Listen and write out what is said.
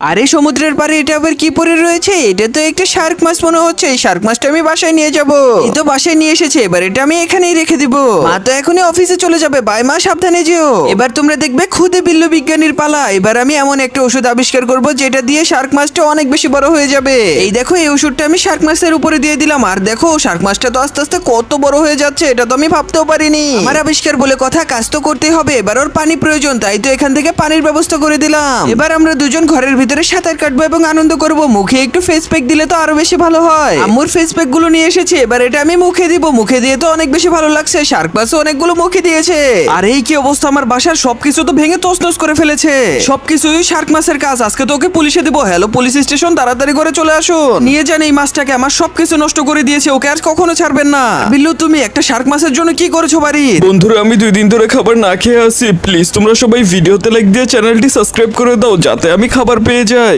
আরে সমুদ্রের পাড়ে এটা আবার কি পরে রয়েছে? এটা তো একটা শার্ক মাছ মনে হচ্ছে। শার্ক মাছটা আমি বাসায় নিয়ে যাব। এই তো বাসায় নিয়ে এসেছে। এবার এটা আমি এখানেই রেখে দিব। মা তো এখনই অফিসে চলে যাবে। বাই, মা, সাবধানে যেও। এবার তোমরা দেখবে খুদে বিল্লু বিজ্ঞানীর পালা। এবার আমি এমন একটা ওষুধ আবিষ্কার করব, যেটা দিয়ে শার্ক মাছটা অনেক বেশি বড় হয়ে যাবে। এই দেখো, এই ওষুধটা আমি শার্ক মাছের উপরে দিয়ে দিলাম। আর দেখো, শার্ক মাছটা তো আস্তে আস্তে কত বড় হয়ে যাচ্ছে, এটা তো আমি ভাবতেও পারিনি। আমার আবিষ্কার বলে কথা, কাজ তো করতেই হবে। এবার ওর পানি প্রয়োজন, তাই তো এখান থেকে পানির ব্যবস্থা করে দিলাম। এবার আমরা দুজন ঘরের ভিতরে সাঁতার কাটবো এবং আনন্দ করব। মুখে একটু ফেস প্যাক দিলে তো আরও বেশি ভালো হয়। আম্মুর ফেস প্যাকগুলো নিয়ে এসেছে, এবার এটা আমি মুখে দিব। মুখে দিয়ে তো অনেক বেশি ভালো লাগছে। শার্ক মাছও অনেকগুলো মুখে দিয়েছে। আর এই কি অবস্থা? আমার বাসার সবকিছু তো ভেঙে তছনছ করে ফেলেছে। সবকিছুই শার্ক মাছের কাজ। আজকে তো ওকে পুলিশে দিব। হ্যালো পুলিশ স্টেশন তাড়াতাড়ি করে চলে আসুন। নিয়ে যান এই মাছটাকে। আমার সবকিছু নষ্ট করে দিয়েছে। ওকে আর কখনো ছাড়বেন না। বিল্লু, তুমি একটা শার্ক মাছের জন্য কি করেছ বাড়ি বন্ধুরা, আমি দুই দিন ধরে খাবার না খেয়ে আছি। প্লিজ তোমরা সবাই ভিডিওতে লাইক দিয়ে চ্যানেলটি সাবস্ক্রাইব করে দাও। যাতে আমি খাবার পেয়ে হয়ে যায়